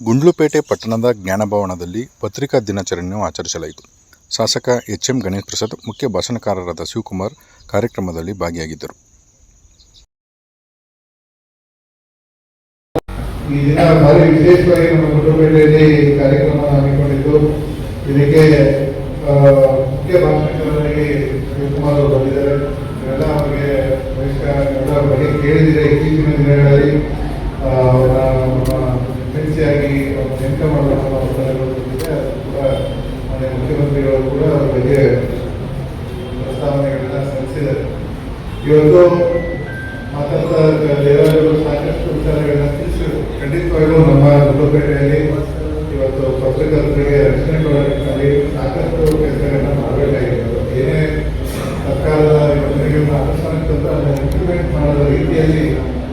ಗುಂಡ್ಲುಪೇಟೆ ಪಟ್ಟಣದ ಜ್ಞಾನಭವನದಲ್ಲಿ ಪತ್ರಿಕಾ ದಿನಾಚರಣೆಯನ್ನು ಆಚರಿಸಲಾಯಿತು. ಶಾಸಕ ಎಚ್ ಎಂ ಗಣೇಶ್ ಪ್ರಸಾದ್, ಮುಖ್ಯ ಭಾಷಣಕಾರರಾದ ಶಿವಕುಮಾರ್ ಕಾರ್ಯಕ್ರಮದಲ್ಲಿ ಭಾಗಿಯಾಗಿದ್ದರು. ಈ ದಿನ ಭಾರಿ ವಿಶೇಷವಾಗಿ ನಮ್ಮ ಗುಂಡ್ಲುಪೇಟೆಯಲ್ಲಿ ಕಾರ್ಯಕ್ರಮ ಹಮ್ಮಿಕೊಂಡಿದ್ದು, ಇದಕ್ಕೆ ಮುಖ್ಯ ಭಾಷಣಕಾರರಾಗಿ ಶಿವಕುಮಾರ್ ಅವರು ಬಂದಿದ್ದಾರೆ. ಎಲ್ಲ ಅವರಿಗೆ ಬಹುಶಃ ಎಲ್ಲ ಬಗ್ಗೆ ಕೇಳಿದರೆ ಇತ್ತೀಚಿನ ದಿನಗಳಲ್ಲಿ ನಮ್ಮ ಎಮರ್ಜೆನ್ಸಿಯಾಗಿ ನೇಮಕ ಮಾನ್ಯ ಮುಖ್ಯಮಂತ್ರಿಗಳು ಕೂಡ ಅವರಿಗೆ ಪ್ರಸ್ತಾವನೆಗಳನ್ನ ಸಲ್ಲಿಸಿದ್ದಾರೆ. ಇವತ್ತು ಮಾತಾಡ್ತಾ ದೇವಾಲಯಗಳು ಸಾಕಷ್ಟು ವಿಚಾರಗಳನ್ನ ತಿಳಿಸಿದ್ರು ಖಂಡಿತವಾಗಿಯೂ ನಮ್ಮ ಗುಂಡ್ಲುಪೇಟೆಯಲ್ಲಿ ಇವತ್ತು ಪತ್ರಕರ್ತರಿಗೆ ರಕ್ಷಣೆ ಕೊಡೋದಕ್ಕಾಗಿ ಸಾಕಷ್ಟು ಕೆಲಸಗಳನ್ನ ಮಾಡಬೇಕಾಗಿರೋದು ಏನೇ ಸರ್ಕಾರದ ಯೋಜನೆಗಳನ್ನ ಅನುಷ್ಠಾನಕ್ಕೆ ಅದನ್ನ ಇಂಪ್ಲಿಮೆಂಟ್ ಮಾಡದ ರೀತಿಯಲ್ಲಿ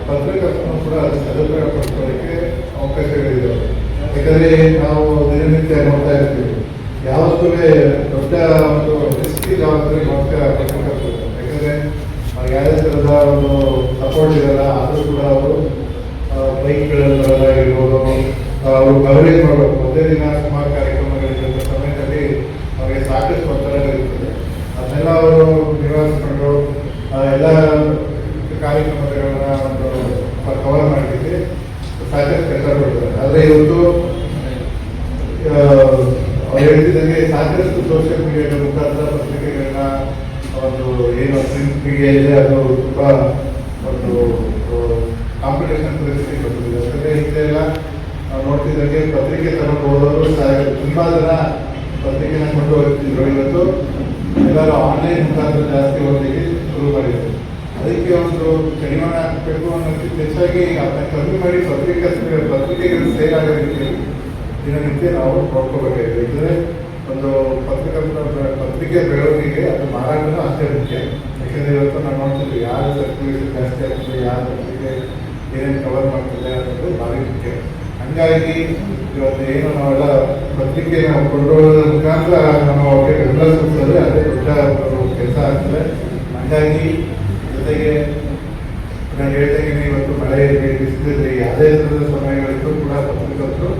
ಪತ್ರಕರ್ತರು ಕೂಡ ಸದುಪಯೋಗ ಪಡ್ಕೊಳ್ಳಿಕ್ಕೆ ಅವಕಾಶಗಳಿದೆ ಯಾಕಂದ್ರೆ ನಾವು ದಿನನಿತ್ಯ ನೋಡ್ತಾ ಇರ್ತೀವಿ. ಯಾವತ್ತೂ ದೊಡ್ಡ ಒಂದು ರಿಸ್ಕ್ ಜವಾಬ್ದಾರಿ ಮಾತ್ರ ಪತ್ರಕರ್ತರು ಯಾಕಂದ್ರೆ ಯಾವುದೇ ಥರದ ಒಂದು ಸಪೋರ್ಟ್ ಇರಲ್ಲ, ಆದರೂ ಕೂಡ ಅವರು ಬೈಕ್ಗಳಲ್ಲಿ ಇರ್ಬೋದು ಅವರು ಕವರೇಜ್ ಮಾಡಬೇಕು ಒಂದೇ ದಿನ ಸುಮಾರು ಕಾರ್ಯಕ್ರಮಗಳಿದ್ದಂಥ ಸಮಯದಲ್ಲಿ ಅವರಿಗೆ ಸಾಕಷ್ಟು ಒತ್ತಡಗಳಿರ್ತದೆ ಅದನ್ನೆಲ್ಲ ಅವರು ನಿರ್ವಹಿಸ್ಕೊಂಡು ಆ, ಎಲ್ಲ ಕಾರ್ಯಕ್ರಮಗಳನ್ನ ಒಂದು ಕವರ್ ಮಾಡಲಿಕ್ಕೆ ಸಾಕಷ್ಟು ಕೆಲಸ ಕೊಡ್ತಾರೆ ಆದರೆ ಇವತ್ತು ಅವ್ರು ಹೇಳ್ತಿದ್ದಂಗೆ ಸಾಕಷ್ಟು ಸೋಷಿಯಲ್ ಮೀಡಿಯಾದ ಮುಖಾಂತರ ಪತ್ರಿಕೆಗಳನ್ನ ಒಂದು ಏನು ಪ್ರಿಂಟ್ ಮೀಡಿಯಾ ಇದೆ ಅದು ತುಂಬಾ ಒಂದು ಕಾಂಪಿಟೇಷನ್ ಪರಿಸ್ಥಿತಿ ಬಂದಿದೆ. ಯಾಕಂದ್ರೆ ಹಿಂದೆ ಎಲ್ಲ ನಾವು ನೋಡ್ತಿದ್ದಂಗೆ ಪತ್ರಿಕೆ ತಗೊಂಡು ಹೋದವರು ಸಹ ತುಂಬಾ ಜನ ಪತ್ರಿಕೆನ ಕೊಂಡು ಹೋಗ್ತಿದ್ರು ಇವತ್ತು ಎಲ್ಲರೂ ಆನ್ಲೈನ್ ಮುಖಾಂತರ ಜಾಸ್ತಿ ಓದಲಿಕ್ಕೆ ಶುರು ಮಾಡಿದ್ರು ಅದಕ್ಕೆ ಒಂದು ಕಡಿವಾಣ ಹಾಕಬೇಕು ಅನ್ನೋದಕ್ಕಿಂತ ಹೆಚ್ಚಾಗಿ ಅದನ್ನ ಕಮ್ಮಿ ಮಾಡಿ ಪತ್ರಿಕೆ ಪತ್ರಿಕೆಗಳು ಸೇಲ್ ಆಗೋ ರೀತಿಯಲ್ಲಿ ದಿನನಿತ್ಯ ನಾವು ನೋಡ್ಕೋಬೇಕಾಗಿದೆ. ಇದ್ರೆ ಒಂದು ಪತ್ರಿಕಾ ಪತ್ರಿಕೆ ಬೆಳವಣಿಗೆ ಅದು ಮಾರಾಟನೂ ಅಷ್ಟೇ ಮುಖ್ಯ. ಯಾಕಂದ್ರೆ ಇವತ್ತು ನಾವು ನೋಡ್ತಿದ್ವಿ, ಯಾರು ಸರ್ಟಿಫಿಕೇಟ್ ಜಾಸ್ತಿ ಆಗ್ತದೆ, ಯಾರು ಪತ್ರಿಕೆ ಏನೇನು ಕವರ್ ಮಾಡ್ತಿದೆ ಅನ್ನೋದು ಭಾರಿ ಮುಖ್ಯ. ಹಂಗಾಗಿ ಇವತ್ತು ಏನು ನಾವೆಲ್ಲ ಪತ್ರಿಕೆ ನಾವು ಕೊಂಡೋಗೋದ್ರ ಮುಖಾಂತರ ನಮ್ಮ ಅವ್ರಿಗೆ ಬೆಂಬಲ ಸಿಗ್ತದೆ ಅದೇ ದೊಡ್ಡ ಕೆಲಸ ಆಗ್ತದೆ. ಹಂಗಾಗಿ ಜೊತೆಗೆ ನಾನು ಹೇಳ್ತೇನೆ ಇವತ್ತು ಮಳೆ ಇರಲಿ ಬಿಸಿಲಿರಲಿ ಯಾವುದೇ ಥರದ ಸಮಯಗಳಿಗೂ ಕೂಡ ಪತ್ರಿಕರ್ತರು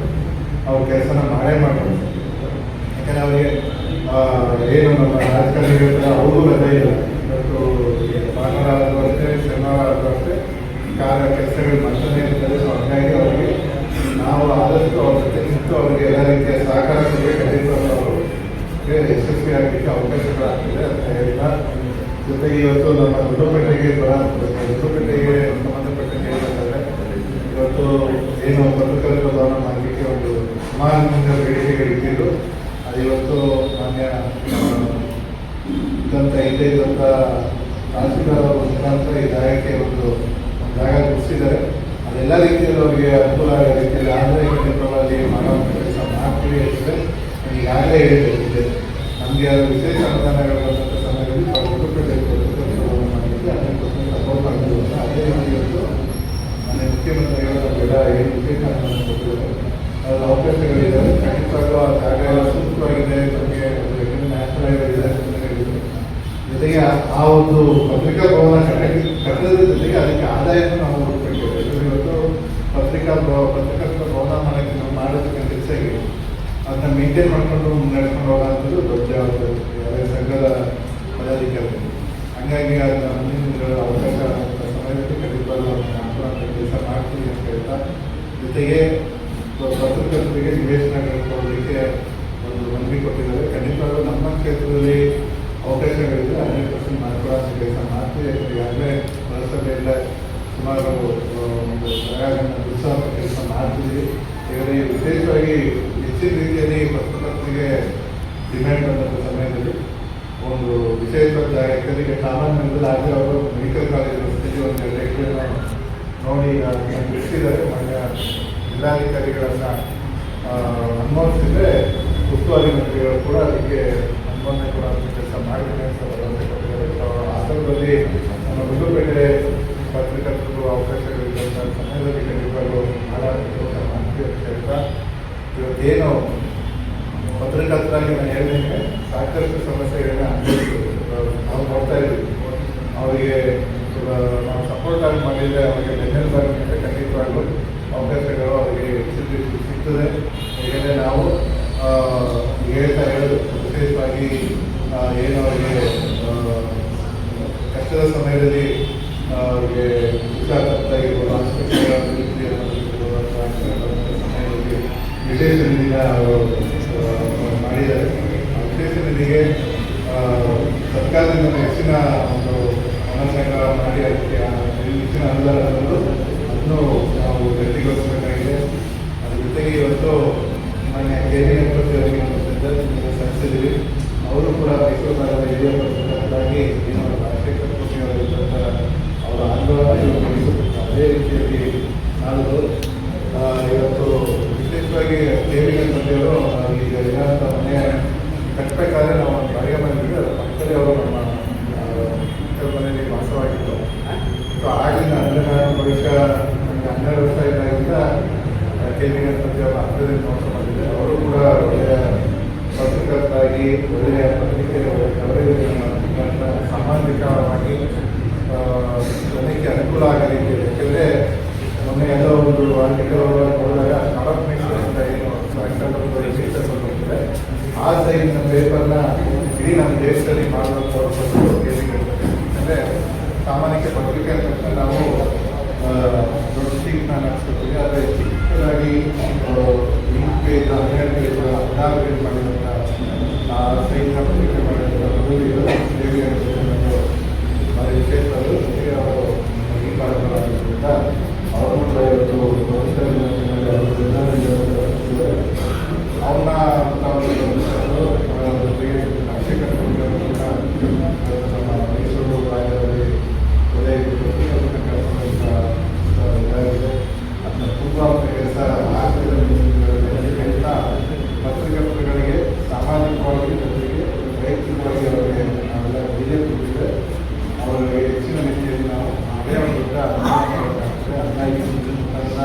ಅವ್ರ ಕೆಲಸನ ಮಾಡೇ ಮಾಡ್ತಾರೆ ಯಾಕಂದರೆ ಅವರಿಗೆ ಏನು ನಮ್ಮ ರಾಜಕಾರಣಿಗಳ ಥರ ಅವರು ರಜೆ ಇಲ್ಲ. ಇವತ್ತು ಭಾನುವಾರ ಅಷ್ಟೇ ಶನಿವಾರ ಕಾರ್ಯ ಕೆಲಸಗಳು ಮಾಡ್ತಾನೆ ಇರ್ತದೆ ಸೊ ಹಂಗಾಗಿ ಅವರಿಗೆ ನಾವು ಆದಷ್ಟು ಅವ್ರ ಜೊತೆ ನಿಂತು ಅವರಿಗೆ ಎಲ್ಲ ರೀತಿಯ ಸಹಕಾರ ಕೊಡಬೇಕು ಖಂಡಿತ ಅವರು. ಯಶಸ್ವಿ ಆಗಲಿಕ್ಕೆ ಅವಕಾಶಗಳಾಗ್ತಿದೆ ಅಂತ ಹೇಳ್ತಾ. ಜೊತೆಗೆ ಇವತ್ತು ನಮ್ಮ ಗುಂಡ್ಲುಪೇಟೆಗೆ ಬರ ಗುಂಡ್ಲುಪೇಟೆಗೆ ಸಂಬಂಧಪಟ್ಟಂಗೆ ಹೇಳ್ಬೇಕಾದ್ರೆ ಇವತ್ತು ಏನು ಪತ್ರಕರ್ತರ ಭವನ ಮಾಡಲಿಕ್ಕೆ ಒಂದು ಸುಮಾರು ಬೇಡಿಕೆಗಳು ಬೇಡಿಕೆಗಳಿದ್ದಿದ್ದು ಅದಿವತ್ತು ಮಾನ್ಯ ಇದ್ದಂಥ ಹಿಂದೆ ಇದ್ದಂಥ ಅವರ ಮುಖಾಂತರ ಜಾಗಕ್ಕೆ ಒಂದು ಅದೆಲ್ಲ ರೀತಿಯಲ್ಲಿ ಅವರಿಗೆ ಅನುಕೂಲ ಆಗೋ ರೀತಿಯಲ್ಲಿ ಆದರೆ ಕ್ಷೇತ್ರಗಳಲ್ಲಿ ಮಾಡುವಂಥ ಕೆಲಸ ಮಾಡ್ತೀವಿ ಅಂದರೆ ಈಗಾಗಲೇ ಹೇಳಿದೆ ನಮಗೆ ಅದು ವಿಶೇಷ ಅನುದಾನಗಳು ಬಂದಂಥ ಸಮಯದಲ್ಲಿ ಭವನ ಮಾಡಲಿಕ್ಕೆ ಹದಿನೈದು ಸಪೋರ್ಟ್ ಮಾಡಿದ್ರು ಅದೇ ರೀತಿ ಇವತ್ತು ಮನೆ ಮುಖ್ಯಮಂತ್ರಿಗಳು ನಮಗೆಲ್ಲ ಏನು ವಿಶೇಷ ಅನುದಾನ ಕೊಟ್ಟಿದ್ದಾರೆ. ಅದರ ಅವಕಾಶಗಳಿದ್ದಾವೆ ಖಂಡಿತವಾಗ್ಲೂ ಆ ಜಾಗ ಎಲ್ಲ ಸೂಕ್ತವಾಗಿದೆ. ನಮಗೆ ನ್ಯಾಷನಲ್ ಜೊತೆಗೆ ಆ- ಒಂದು ಪತ್ರಿಕಾ ಭವನ ಕಟ್ಟೋದ್ರ ಜೊತೆಗೆ ಅದಕ್ಕೆ ಆದಾಯವನ್ನು ನಾವು ಹುಡುಕಬೇಕು ಯಾಕಂದ್ರೆ ಇವತ್ತು ಪತ್ರಿಕಾ ಭವ ಪತ್ರಕರ್ತರ ಭವನ ಮಾಡೋಕ್ಕೆ ನಾವು ಮಾಡೋದಕ್ಕೆ ಹೆಚ್ಚಾಗಿ ಅದನ್ನ ಮೇಂಟೈನ್ ಮಾಡಿಕೊಂಡು ನಡ್ಕೊಂಡು ಹೋಗೋದು ದೊಡ್ಡ ಜವಾಬ್ದಾರಿ ಯಾವುದೇ ಸಂಘದ ಪದಾಧಿಕಾರಿ. ಹಂಗಾಗಿ ಅದನ್ನ ಮುಂದಿನ ದಿನಗಳ ಅವಕಾಶ ಅದನ್ನ ಹಾಕುವಂಥ ಕೆಲಸ ಮಾಡ್ತೀನಿ ಅಂತ ಹೇಳ್ತಾ, ಜೊತೆಗೆ ಪತ್ರಕರ್ತರಿಗೆ ನಿವೇಶನಗಳು ಕೊಡಲಿಕ್ಕೆ ಒಂದು ಮನವಿ ಕೊಟ್ಟಿದ್ದಾರೆ. ಖಂಡಿತವಾಗ್ಲೂ ನಮ್ಮ ಕ್ಷೇತ್ರದಲ್ಲಿ ಅವಕಾಶಗಳಿದೆ. ಹಂಡ್ರೆಡ್ ಪರ್ಸೆಂಟ್ ಮಾಡ್ಕೊಳ್ಳೋ ಕೆಲಸ ಮಾಡ್ತೀವಿ. ಯಾಕಂದರೆ ಈಗಾಗಲೇ ಪುರಸಭೆಯಿಂದ ಸುಮಾರು ಒಂದು ಕೆಲಸ ಮಾಡ್ತೀವಿ. ಇವರೇ ವಿಶೇಷವಾಗಿ ಹೆಚ್ಚಿನ ರೀತಿಯಲ್ಲಿ ಪತ್ರಕರ್ತರಿಗೆ ಡಿಮ್ಯಾಂಡ್ ಬಂದಂಥ ಸಮಯದಲ್ಲಿ ಒಂದು ಯಾಕಂದ್ರೆ ಈಗ ಸಾಮಾನ್ಯದಲ್ಲಿ ಆಗಲೇ ಅವರು ಮೆಡಿಕಲ್ ಕಾಲೇಜ್ ಸ್ಥಿತಿ ಒಂದು ಎಕರೆ ನೋಡಿ ಬಿಡಿಸಿದ್ದಾರೆ ಮಾನ್ಯ ಜಿಲ್ಲಾಧಿಕಾರಿಗಳನ್ನು ಅನುಮೋದಿಸಿದ್ರೆ ಉಸ್ತುವಾರಿ ಮಂತ್ರಿಗಳು ಕೂಡ ಅದಕ್ಕೆ ಅನುಮೋದನೆ ಕೂಡ ಕೆಲಸ ಮಾಡಿದ್ದಾರೆ ಅಂತ ಆ ಸಂದರ್ಭದಲ್ಲಿ ನಮ್ಮ ಗುಂಡ್ಲುಪೇಟೆ ಏನು ಪತ್ರಕರ್ತರಾಗಿ ನಾನು ಹೇಳಿದಂಗೆ ಸಾಕಷ್ಟು ಸಮಸ್ಯೆಗಳನ್ನ ನಾವು ನೋಡ್ತಾ ಇದ್ದೀವಿ. ಅವರಿಗೆ ನಾವು ಸಪೋರ್ಟ್ ಆಗಿ ಮಾಡಿದರೆ ಅವರಿಗೆ ಬೆನ್ನೆಲುಬಾಗಬೇಕಂತ ಖಂಡಿತವಾಗ್ಲೂ ಅವಕಾಶಗಳು ಅವರಿಗೆ ಸಿಗ್ತದೆ. ಏಕೆಂದರೆ ನಾವು ಹೇಳ್ತಾ ಹೇಳೋದು ವಿಶೇಷವಾಗಿ ಏನು ಅವರಿಗೆ ಕಷ್ಟದ ಸಮಯದಲ್ಲಿ ಅವರಿಗೆ ಉತ್ಸಾಹ ಆಗಿರ್ಬೋದು ಆ, ಮಾಡಿದ್ದಾರೆ. ಆ, ಸರ್ಕಾರದಿಂದ ಹೆಚ್ಚಿನ ಒಂದು ಹಣ ಮಾಡಿ ಅದಕ್ಕೆ ಆ ಹೆಚ್ಚಿನ ಅನುದಾನ ತಂದು ಅದನ್ನು ನಾವು ಗಟ್ಟಿಗೊಳಿಸಬೇಕಾಗಿದೆ ಅದ್ರ ಜೊತೆಗೆ ಇವತ್ತು ಮಾನ್ಯ ಕೇಂದ್ರೀಯ ಅವರಿಗೆ ಒಂದು ಶ್ರದ್ಧಾಂಜಲಿಯನ್ನು ಸಲ್ಲಿಸಿದ್ದೀವಿ ಅವರು ಕೂಡ ಮೈಸೂರು ನಗರದ ಹಿರಿಯ ಪತ್ರಕರ್ತರಾಗಿ ಏನು ರಾಜಶೇಖರ ಅವರಿದ್ದಂಥ ಅವರ ಆಂದೋಲನ ಅದೇ ರೀತಿಯಾಗಿ ನಾಡು ಆ, ಇವತ್ತು ವಿಶೇಷವಾಗಿ ದೇವಿಗೆ ತಂದೆಯವರು ಈಗ ಇರೋಂಥ ಮನೆ ಕಟ್ಟಬೇಕಾದ್ರೆ ನಾವು ಒಂದು ಬಾಡಿಗೆ ಮನೆಯಲ್ಲಿ ಅದರ ಅವರು ನಮ್ಮ ಮನೆಯಲ್ಲಿ ವಾಸವಾಗಿತ್ತು ಸೊ ಆಗಿನ ಹನ್ನೆರಡು ವರ್ಷ ನನಗೆ ಹನ್ನೆರಡು ವರ್ಷ ಇದ್ದಾಗಿಂದ ತಂದೆಯವರ ಹತ್ತಿರದಿಂದ ನೋಡ್ತಾ ಮಾಡಿದ್ದೆ ಅವರು ಕೂಡ ಒಳ್ಳೆಯ ಪತ್ರಕರ್ತರಾಗಿ ಒಳ್ಳೆಯ ಪತ್ರಿಕೆ ಸಾಮಾಜಿಕವಾಗಿ ಜನಕ್ಕೆ ಅನುಕೂಲ ಆಗಲಿಕ್ಕೆ, ಯಾಕೆಂದರೆ ಮೊನ್ನೆ ಎಲ್ಲೋ ಒಂದು ಆರ್ಟಿಕಲ್ ನೋಡಿದಾಗ ಕಡಪ್ ಮಿಕ್ಸ್ ಅಂತ ಏನು ಸರ್ಕಾರ ಬಂದಿದೆ ಆ ಸೈಜಿನ ಪೇಪರ್ನ ಇಡೀ ನಮ್ಮ ದೇಶದಲ್ಲಿ ಮಾಡುವಂಥ ಅಂದರೆ ಸಾಮಾನ್ಯಕ್ಕೆ ಪತ್ರಿಕೆ ಅಂತ ನಾವು ದೊಡ್ಡ ಶೀಟ್ನ ನಡೆಸ್ಕೊತೀವಿ. ಆದರೆ ಚಿಕ್ಕದಾಗಿ ಲಿಂಕ್ ಪೇಜ್ ಹನ್ನೆರಡು ಪೇಜ್ ಹದಿನಾರು ಪೇಜ್ ಮಾಡಿದಂಥ ಆ ಸೈಜ್ನ ಪತ್ರಿಕೆ ಮಾಡಿದಂಥ ಮದುವೆ ದೇವಿಯ ಭಾರಿ ವಿಶೇಷ ಅದು ಜೊತೆಗೆ ಅವರು ಈ ಕಾರಣವಾಗಿದ್ದರಿಂದ ಅವರು ಕೂಡ ಇವತ್ತು ಭವಿಷ್ಯದಲ್ಲಿ ಅವ್ರನ್ನ ನಾವು ಜೊತೆಗೆ ಅಭಿಷೇಕ ನಮ್ಮ ಮೈಸೂರು ರಾಜ್ಯದಲ್ಲಿ ಒಳ್ಳೆಯ ಇದಾಗಿದೆ ಅದನ್ನ ತುಂಬ ಕೆಲಸ ಆಗ್ತಿರೋದ್ರಿಂದ ಪತ್ರಿಕರ್ತರಿಗೆ ಸಾಮಾಜಿಕವಾಗಿ ಜೊತೆಗೆ ವೈಯಕ್ತಿಕವಾಗಿ ಅವರಿಗೆ ನಾವೆಲ್ಲ ಬಿಜೆಪಿ ಕೊಟ್ಟಿದೆ ಅವರಿಗೆ ಹೆಚ್ಚಿನ ರೀತಿಯಲ್ಲಿ ನಾವು ಅದೇ ಒಂದು ದೊಡ್ಡ ಅನುದಾನವಾಗುತ್ತೆ. ಹಂಗಾಗಿ ಮುಖಾಂತರ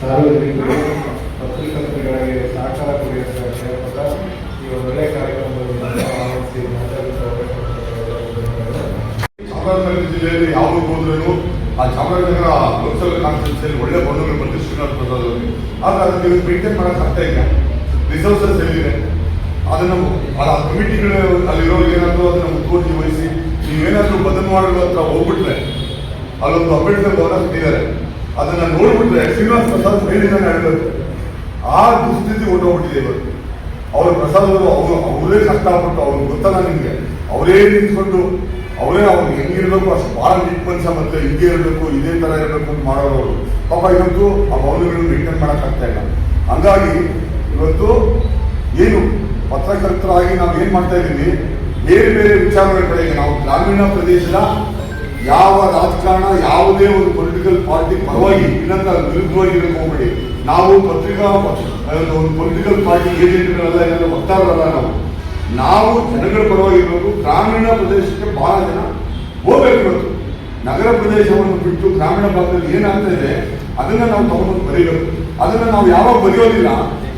ಸಾರ್ವಜನಿಕರಿಗೆ ಪತ್ರಿಕರ್ತರಿಗೆ ಸಹಕಾರ ಕೊಡುವಂತ ಕೇಳ್ಕೊತ ಈ ಒಂದು ಒಳ್ಳೆಯ ಕಾರ್ಯಕ್ರಮದಲ್ಲಿ ಆವರಿಸಿ ಮಾತಾಡಲಿಕ್ಕೆ ಅವಕಾಶ ಮಾಡಿಕೊಟ್ಟಿದ್ದಾರೆ. ಚಾಮರಾಜನಗರ ಜಿಲ್ಲೆಯಲ್ಲಿ ಯಾವುದು ಹೋದ್ರೂ ಆ ಚಾಮರಾಜನಗರ ಲೋಕಸಭಾ ಕಾನ್ಸ್ಟಿಟ್ಯೂನ್ಸಿಯಲ್ಲಿ ಒಳ್ಳೆ ಬಂಧುಗಳು ಬಂದು ಶ್ರೀನಿವಾಸ ಪ್ರಸಾದ್ ಅವರಿಗೆ ಆದ್ರೆ ಅದನ್ನ ನೀವು ಮೇಂಟೈನ್ ಮಾಡಕ್ ಆಗ್ತಾ ಇಲ್ಲ. ರಿಸೋರ್ಸಸ್ ಎಲ್ಲಿದೆ? ಅದನ್ನ ಆ ಕಮಿಟಿಗಳು ಅಲ್ಲಿರೋ ಏನಾದ್ರು ಅದನ್ನ ಮುತುವರ್ಜಿ ವಹಿಸಿ, ನೀವೇನಾದ್ರೂ ಮಾಡಲು ಹತ್ರ ಹೋಗ್ಬಿಟ್ರೆ, ಅಲ್ಲೊಂದು ಅಂಬೇಡ್ಕರ್ ಭವನ ಕಟ್ಟಿದ್ದಾರೆ. ಅದನ್ನ ನೋಡ್ಬಿಟ್ರೆ ಶ್ರೀನಿವಾಸ ಪ್ರಸಾದ್ ಮೇಲಿಂದ ಹೇಳಬೇಕು ಆ ದುಸ್ಥಿತಿ ಹೊಟ್ಟೋಗ್ಬಿಟ್ಟಿದೆ ಇವತ್ತು ಅವ್ರ ಪ್ರಸಾದ್ ಅವರು ಅವರು ಅವರೇ ಕಷ್ಟಪಟ್ಟು ಅವ್ರಿಗೆ ಗೊತ್ತಲ್ಲ ನಿಮಗೆ. ಅವರೇ ನಿಂತ್ಕೊಂಡು ಅವರೇ ಅವ್ರು ಹೆಂಗಿರ್ಬೇಕು ಅಷ್ಟು ಭಾಳ ನೀಟ್ ಮನುಷ್ಯ ಮತ್ತೆ ಹಿಂಗೆ ಇರಬೇಕು, ಇದೇ ತರ ಇರಬೇಕು ಅಂತ ಮಾಡೋರು ಪಾಪ ಇವತ್ತು ಆ ಮೌಲ್ಯಗಳನ್ನು ಮೇಂಟೈನ್ ಮಾಡೋಕ್ಕಾಗ್ತಾ ಇಲ್ಲ. ಹಂಗಾಗಿ ಇವತ್ತು ಏನು ಪತ್ರಕರ್ತರಾಗಿ ನಾವು ಏನು ಮಾಡ್ತಾ ಇದ್ದೀವಿ, ಬೇರೆ ಬೇರೆ ವಿಚಾರಗಳ ಕಡೆಗೆ ನಾವು ಗ್ರಾಮೀಣ ಪ್ರದೇಶದ ಯಾವ ರಾಜಕಾರಣ, ಯಾವುದೇ ಒಂದು ಪೊಲಿಟಿಕಲ್ ಪಾರ್ಟಿ ಪರವಾಗಿ ಇನ್ನಂತ ವಿರುದ್ಧವಾಗಿ ಇರಕ್ಕೆ ಹೋಗ್ಬೇಡಿ ನಾವು ಪತ್ರಿಕಾ ಒಂದು ಒಂದು ಪೊಲಿಟಿಕಲ್ ಪಾರ್ಟಿ ಏಜೆಂಟ್ಗಳೆಲ್ಲ, ಏನಾದ್ರು ವಕ್ತಾರರಲ್ಲ ನಾವು. ನಾವು ಜನಗಳ ಪರವಾಗಿರಬೇಕು. ಗ್ರಾಮೀಣ ಪ್ರದೇಶಕ್ಕೆ ಬಹಳ ಜನ ಹೋಗ್ಬೇಕು ನಗರ ಪ್ರದೇಶವನ್ನು ಬಿಟ್ಟು ಗ್ರಾಮೀಣ ಭಾಗದಲ್ಲಿ ಏನಾಗ್ತಾ ಇದೆ, ಅದನ್ನ ನಾವು ತಗೊಂಡು ಬರೀಬೇಕು. ಅದನ್ನ ನಾವು ಯಾವಾಗ ಬರೆಯೋದಿಲ್ಲ,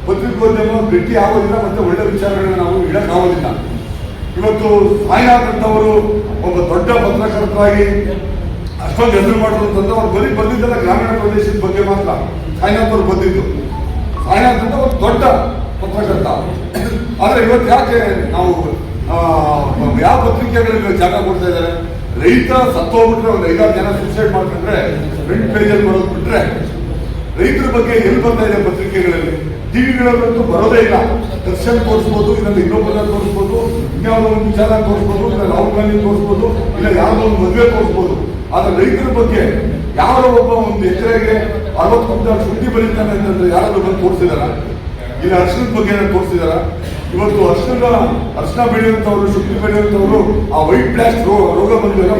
ಪತ್ರಿಕೋದ್ಯಮ ಭೇಟಿ ಆಗೋದಿಲ್ಲ ಮತ್ತೆ ಒಳ್ಳೆ ವಿಚಾರಗಳನ್ನ ನಾವು ಇಡಕ್ಕಾಗೋದಿಲ್ಲ ಇವತ್ತು ಸಾಯಿನಾಥ್ ಅಂತವರು ಒಬ್ಬ ದೊಡ್ಡ ಪತ್ರಕರ್ತರಾಗಿ ಅಷ್ಟೊಂದು ಹೆಸರು ಮಾಡಿದ್ರು ಅಂತಂದ್ರೆ ಅವ್ರು ಬರೀ ಬಂದಿದ್ದಲ್ಲ ಗ್ರಾಮೀಣ ಪ್ರದೇಶದ ಬಗ್ಗೆ ಮಾತ್ರ. ಸಾಯಿನಾಥ್ ಅವರು ಬಂದಿದ್ದು ಸಾಯಿನಾಥ್ ಅಂತ ಒಂದು ದೊಡ್ಡ ಪತ್ರಕರ್ತ ಆದ್ರೆ ಇವತ್ತು ಯಾಕೆ ನಾವು ಯಾವ ಪತ್ರಿಕೆಗಳಲ್ಲಿ ಜಾಗ ಕೊಡ್ತಾ ಇದ್ದಾರೆ? ರೈತ ಸತ್ತೋಗ್ಬಿಟ್ರೆ ಒಂದು ಐದಾರು ಜನ ಸೂಸೈಡ್ ಮಾಡ್ಕೊಂಡ್ರೆ ಫ್ರಂಟ್ ಪೇಜಲ್ಲಿ ಬರೋದು ಬಿಟ್ರೆ ರೈತರ ಬಗ್ಗೆ ಎಲ್ಲಿ ಬರ್ತಾ ಇದೆ ಪತ್ರಿಕೆಗಳಲ್ಲಿ? ಟಿವಿಗಳಲ್ಲಂತೂ ಬರೋದೇ ಇಲ್ಲ. ದರ್ಶನ್ ತೋರಿಸ್ಬೋದು, ಇಲ್ಲ ಇನ್ನೊಬ್ಬರನ್ನ ತೋರಿಸ್ಬೋದು, ಇನ್ಯಾವುದೋ ಒಂದು ವಿಚಾರ ತೋರಿಸ್ಬೋದು, ಇಲ್ಲ ರಾಹುಲ್ ಗಾಂಧಿ ತೋರಿಸ್ಬೋದು, ಇಲ್ಲ ಯಾವುದೋ ಒಂದು ಮದುವೆ ತೋರಿಸ್ಬೋದು. ಆದ್ರೆ ರೈತರ ಬಗ್ಗೆ ಯಾರೋ ಒಬ್ಬ ಒಂದು ಎಕರೆಗೆ ಅರವತ್ತು ಸುದ್ದಿ ಬರೀತಾನೆ ಅಂತಂದ್ರೆ ಯಾರಾದ್ರೂ ಬಂದು ತೋರಿಸಿದಾರ? ಇಲ್ಲ ಅರ್ಶನದ ಬಗ್ಗೆ ತೋರಿಸಿದಾರ? ಇವತ್ತು ಅರ್ಶನ ಅರ್ಶನ ಬೆಳೆಯುವಂತವ್ರು ಶುದ್ಧಿ ಬೆಳೆಯುವಂತವ್ರು ಆ ವೈಟ್ ಬ್ಲಾಸ್ಟ್ ರೋಗ ಬಂದಾಗ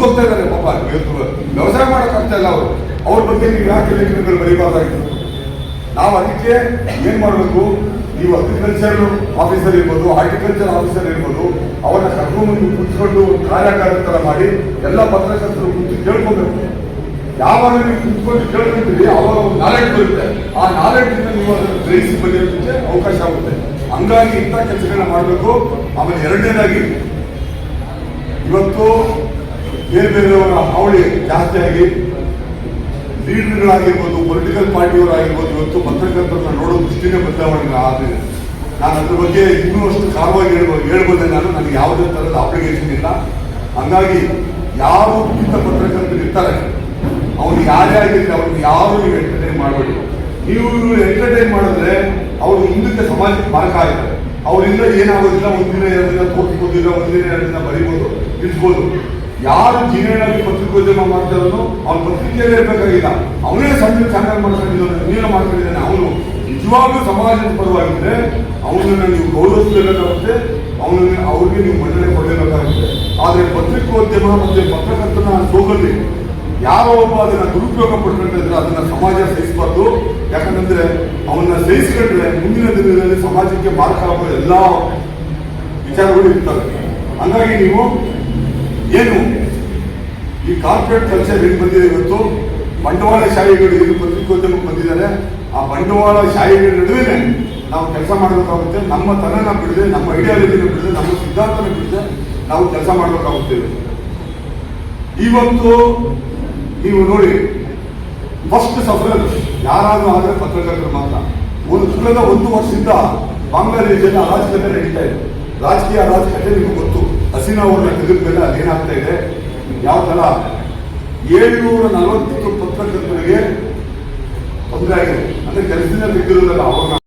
ಹೋಗ್ತಾ ಇದ್ದಾರೆ ಪಾಪ. ಇವತ್ತು ವ್ಯವಸಾಯ ಮಾಡಕ್ ಆಗ್ತಾ ಇಲ್ಲ ಅವರು. ಅವ್ರ ಬಗ್ಗೆ ನೀವು ಯಾಕೆ ಲೇಖನಗಳು ಬರೀಬಾರ್ದಾಗಿತ್ತು? ನಾವು ಅದಕ್ಕೆ ಏನ್ ಮಾಡಬೇಕು? ನೀವು ಅಗ್ರಿಕಲ್ಚರ್ ಆಫೀಸರ್ ಇರ್ಬೋದು ಹಾರ್ಟಿಕಲ್ಚರ್ ಆಫೀಸರ್ ಇರ್ಬೋದು ಅವರ ಕರ್ಕೊಂಡು ಕುತ್ಕೊಂಡು ಕಾರ್ಯಾಗಾರ ತರ ಮಾಡಿ ಎಲ್ಲ ಪತ್ರಕರ್ತರು ಕುಂತು ಕೇಳ್ಕೋಬೇಕು. ಯಾವಾಗ ನೀವು ಕುತ್ಕೊಂಡು ಕೇಳ್ಕೊಂತೀರಿ ಅವಾಗ ಒಂದು ನಾಲೆಡ್ಜ್ ಬರುತ್ತೆ. ಆ ನಾಲೆಡ್ಜ್ ನೀವು ಅದನ್ನು ಗ್ರಹಿಸಿ ಬರೆಯೋದಕ್ಕೆ ಅವಕಾಶ ಆಗುತ್ತೆ. ಹಂಗಾಗಿ ಇಂಥ ಕೆಲಸಗಳನ್ನ ಮಾಡಬೇಕು. ಆಮೇಲೆ ಎರಡನೇದಾಗಿ, ಇವತ್ತು ಬೇರೆ ಬೇರೆಯವರ ಹಾವಳಿ ಜಾಸ್ತಿ ಆಗಿ ಲೀಡರ್ಗಳಾಗಿರ್ಬೋದು ಪೊಲಿಟಿಕಲ್ ಪಾರ್ಟಿಯವರಾಗಿರ್ಬೋದು, ಇವತ್ತು ಪತ್ರಕರ್ತರನ್ನ ನೋಡೋ ದೃಷ್ಟಿನೇ ಬದಲಾವಣೆ ಆಗಿದೆ. ನಾನು ಅದ್ರ ಬಗ್ಗೆ ಇನ್ನೂ ಅಷ್ಟು ಖಾರವಾಗಿ ಹೇಳ್ಬೋದು ಹೇಳ್ಬೋದೆ ನಾನು. ನನಗೆ ಯಾವುದೇ ಥರದ ಅಪ್ಲಿಕೇಶನ್ ಇಲ್ಲ. ಹಂಗಾಗಿ ಯಾರು ಪತ್ರಕರ್ತರು ಇರ್ತಾರೆ ಅವ್ರು ಯಾರೇ ಆಗಿದ್ರೆ ಯಾರು ನೀವು ಎಂಟರ್ಟೈನ್ ಮಾಡಬೇಡಿ. ನೀವು ಇವರು ಎಂಟರ್ಟೈನ್ ಮಾಡಿದ್ರೆ ಅವರು ಹಿಂದಕ್ಕೆ ಸಮಾಜಕ್ಕೆ ಮಾರ್ಕ ಆಗ್ತಾರೆ ಅವರಿಂದ ಏನಾಗೋದಿಲ್ಲ ಒಂದಿನ ಎರಡು ದಿನ ತೋರಿಸ್ಬೋದಿಲ್ಲ ಒಂದಿನ ಎರಡು ದಿನ ಬರಿಬೋದು, ನಿಲ್ಸ್ಬೋದು. ಯಾರು ಜೀವನದಲ್ಲಿ ಪತ್ರಿಕೋದ್ಯಮ ಮಾಡ್ತಾರೋ ಅವ್ನ ಪತ್ರಿಕೆಯಲ್ಲಿ ಇರಬೇಕಾಗಿಲ್ಲ. ಅವನೇ ಸಣ್ಣ ಚಾನಲ್ ಮಾಡ್ಕೊಂಡಿದ್ದಾನೆ, ನೀನು ಮಾಡ್ಕೊಂಡಿದ್ದಾನೆ, ಅವನು. ನಿಜವಾಗ್ಲೂ ಸಮಾಜದ ಪರವಾಗಿದ್ರೆ ಅವನನ್ನು ನೀವು ಗೌರವಿಸಬೇಕಾಗುತ್ತೆ ಅವನನ್ನು ಅವ್ರಿಗೆ ನೀವು ಮನ್ನಣೆ ಕೊಡಲೇಬೇಕಾಗುತ್ತೆ. ಆದರೆ ಪತ್ರಿಕೋದ್ಯಮ ಮತ್ತು ಪತ್ರಕರ್ತನ ಸೋಗಲ್ಲಿ ಯಾರೋ ಒಬ್ಬ ಅದನ್ನ ದುರುಪಯೋಗ ಪಡ್ಕೊಂಡಿದ್ರೆ ಅದನ್ನ ಸಮಾಜ ಸಹಿಸಬಾರ್ದು. ಯಾಕಂದ್ರೆ ಅವನ್ನ ಸಹಿಸಿಕೊಂಡ್ರೆ ಮುಂದಿನ ದಿನಗಳಲ್ಲಿ ಸಮಾಜಕ್ಕೆ ಮಾರ್ಗ ಆಗೋ ಎಲ್ಲ ವಿಚಾರಗಳು ಇರ್ತವೆ. ಹಂಗಾಗಿ ನೀವು ಏನು ಈ ಕಾರ್ಪೊರೇಟ್ ಕಲ್ಚರ್ ಏನು ಬಂದಿದೆ ಇವತ್ತು? ಬಂಡವಾಳಶಾಹಿಗಳು ಏನು ಪತ್ರಿಕೋದ್ಯಮಕ್ಕೆ ಬಂದಿದ್ದಾರೆ? ಆ ಬಂಡವಾಳ ಶಾಹಿಗಳ ನಡುವೆ ನಾವು ಕೆಲಸ ಮಾಡಬೇಕಾಗುತ್ತೆ. ನಮ್ಮ ತನನ ಬಿಡದೆ, ನಮ್ಮ ಐಡಿಯಾಲಜಿನ ಬಿಡದೆ, ನಮ್ಮ ಸಿದ್ಧಾಂತನ ಬಿಡದೆ ನಾವು ಕೆಲಸ ಮಾಡಬೇಕಾಗುತ್ತೇವೆ ಇವತ್ತು ನೀವು ನೋಡಿ ಫಸ್ಟ್ ಸಫರ್ ಯಾರಾದರೂ ಆದರೆ ಪತ್ರಕರ್ತರು ಮಾತ್ರ. ಒಂದು ಕಳೆದ ಒಂದು ವರ್ಷದಿಂದ ಬಾಂಗ್ಲಾದೇಶದಲ್ಲಿ ಅರಾಜಕತೆ ನಡೀತಾ ಇದೆ. ರಾಜಕೀಯ ಅರಾಜಕತೆ ನಿಮಗೆ ಗೊತ್ತು. ಹಸೀನಾ ಅವ್ರನ್ನ ತೆಗೆದ ಮೇಲೆ ಅದೇನಾಗ್ತಾ ಇದೆ? ಯಾವ ಥರ? ಏಳ್ನೂರ ನಲವತ್ತು ಪತ್ರಕರ್ತರಿಗೆ ತೊಂದರೆ ಆಗಿದೆ. ಅಂದ್ರೆ ಕೆಲಸದಿಂದ ತೆಗೆದಿರೋದಲ್ಲ, ಅವ್ರನ್ನ